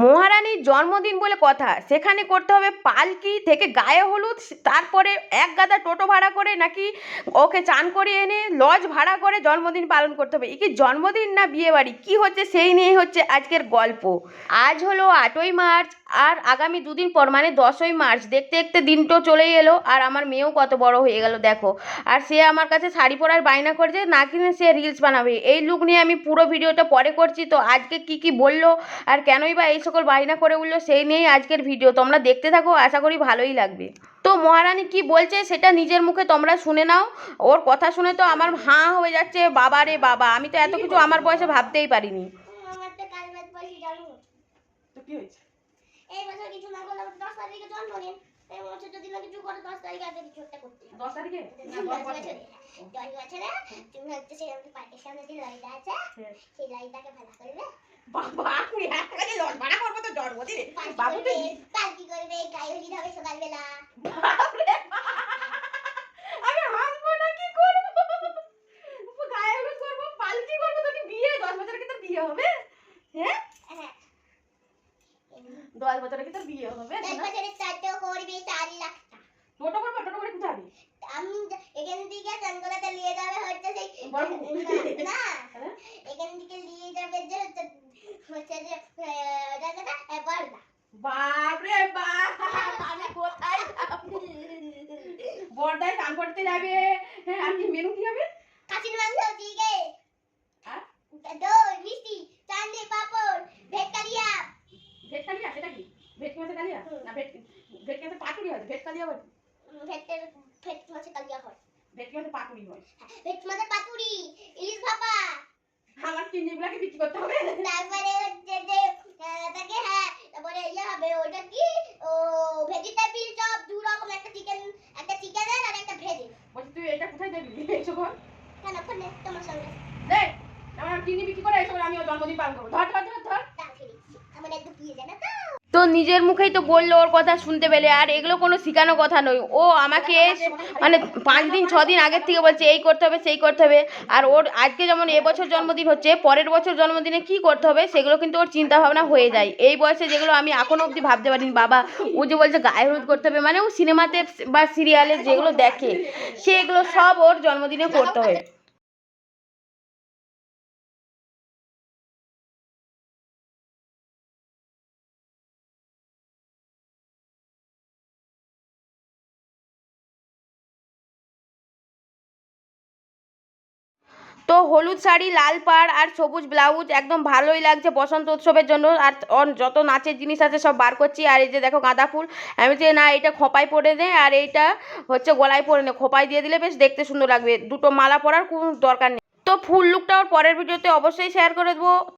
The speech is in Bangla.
মোহরা মহারানীর জন্মদিন বলে কথা, সেখানে করতে হবে পালকি থেকে গায়ে হলুদ, তারপরে এক গাদা টোটো ভাড়া করে নাকি ওকে চান করে এনে লজ ভাড়া করে জন্মদিন পালন করতে হবে। এ কি জন্মদিন না বিয়ে বাড়ি কী হচ্ছে সেই নিয়েই হচ্ছে আজকের গল্প। আজ হলো আটই মার্চ আর আগামী দুদিন পর মানে দশই মার্চ, দেখতে দেখতে দিনটো চলেই এলো আর আমার মেয়েও কত বড় হয়ে গেল, দেখো। আর সে আমার কাছে শাড়ি পরার বায়না করছে, না কিনে সে রিলস বানাবে। এই লুক নিয়ে আমি পুরো ভিডিওটা পরে করছি, তো আজকে কি কি বলল আর কেনই বা এই সকল বায়না করে উঠল সেই নিয়েই আজকের ভিডিও তোমরা দেখতে থাকো আশা করি ভালোই লাগবে। তো মহারানী কি বলছে সেটা নিজের মুখে তোমরা শুনে নাও। ওর কথা শুনে তো আমার হাঁ হয়ে যাচ্ছে বাবা রে বাবা আমি তো এত কিছু আমার বয়সে ভাবতেই পারিনি। আমার তো কাল বাদ বসে জানো তো কি হয়েছে এই বছর কিছু না করলে দশ তারিখে জন্মদিন এই বছর যদি না কিছু করে দশ তারিখে আগে কিছু একটা করতে দশ তারিখে দশ দশ বছরে বছরে দশ বছরে তুমি হচ্ছে সেই আমাদের পার্কের সামনে যে লাইট আছে সেই লাইটটাকে ভালো করবে বাবা তুই একটা কাজে ভাড়া করব তো জন্মদিনে পার্টি বাবু করবে তুই পার্টি করবে গায়ে হলুদ হবে সকালবেলা বাপরে। আমি হাসবো না কি করব? গায়ে হলুদ করব পালকি করব তো কি বিয়ে? দশ বছরে কি তোর বিয়ে হবে? হ্যাঁ? হ্যাঁ দশ বছরে কি তোর বিয়ে হবে? দশ বছরে চারটে করবে চার লাখ টাকা। টোটো করব টোটো করে কোথায় যাবি? আমি যা- এখান থেকে চানকোলাতে নিয়ে যাবে হচ্ছে সেই বড়পুকুর। না হ্যাঁ? এখান থেকে নিয়ে যাবে যে হচ্ছে হচ্ছে যে আহ, জায়গাটা আহ, বড়দা বাপরে বাপ। আমি কোথায় বর্দায় করতে যাবে। হ্যাঁ আর মেনু কি হবে? খাসির মাংস চিকে আর? দই মিষ্টি চাটনি পাপড় ভেট কালিয়া ভেট কালিয়া সেটা কি? ভেটকি মাছের কালিয়া? না ভেট ভেটকি মাছের পাতুরি হয় ভেট কালিয়া বলে ভেটের ভেট মাছের কালিয়া হয় ভেটকি মাছের পাতুরি হয়। ভেট মাছের পাতুরি ইলিশ ভাপা। আমার বিক্রি করতে হবে। তারপরে হচ্ছে যে আহ, তাকে হ্যাঁ তারপরে ইয়ে হবে ওটা কি? ও ভেজিটেবিল চপ দু রকম একটা চিকেন একটা চিকেন আর একটা ভেজি বলছি তুই এটা কোথায় যাবি এইসব কেন ফোনে তোমার সঙ্গে। দেখ আমার চিনি বিক্রি করে এসো আমি জন্মদিন পালন করব। ধর দাও ফিরিয়েছি আমার একটু পিয়ে যায় না তো নিজের মুখেই তো বলল ওর কথা শুনতে পেলে, আর এগুলো কোনো শেখানো কথা নয়। ও আমাকে মানে পাঁচ দিন, ছ দিন আগের থেকে বলছে, এই করতে হবে, সেই করতে হবে। আর ওর আজকে যেমন এবছর জন্মদিন হচ্ছে, পরের বছর জন্মদিনে কি করতে হবে সেগুলো কিন্তু ওর চিন্তা ভাবনা হয়ে যায়। এই বয়সে যেগুলো আমি এখনও অবধি ভাবতে পারিনি, বাবা, ও যে বলছে গায়ে হলুদ করতে হবে মানে ও সিনেমাতে বা সিরিয়ালে যেগুলো দেখে, সেগুলো সব ওর জন্মদিনে করতে হবে। তো হলুদ শাড়ি, লাল পাড় আর সবুজ ব্লাউজ একদম ভালোই লাগছে বসন্ত উৎসবের জন্য। আর যত নাচের জিনিস আছে সব বার করছি। আর এই যে দেখো গাঁদা ফুল, আমি যে না, এটা খোপায় পরে নে আর এইটা হচ্ছে গলায় পরে নে। খোপায় দিয়ে দিলে বেশ দেখতে সুন্দর লাগবে। দুটো মালা পরার কোনো দরকার নেই। তো ফুল লুকটা ওর পরের ভিডিওতে অবশ্যই শেয়ার করে দেবো।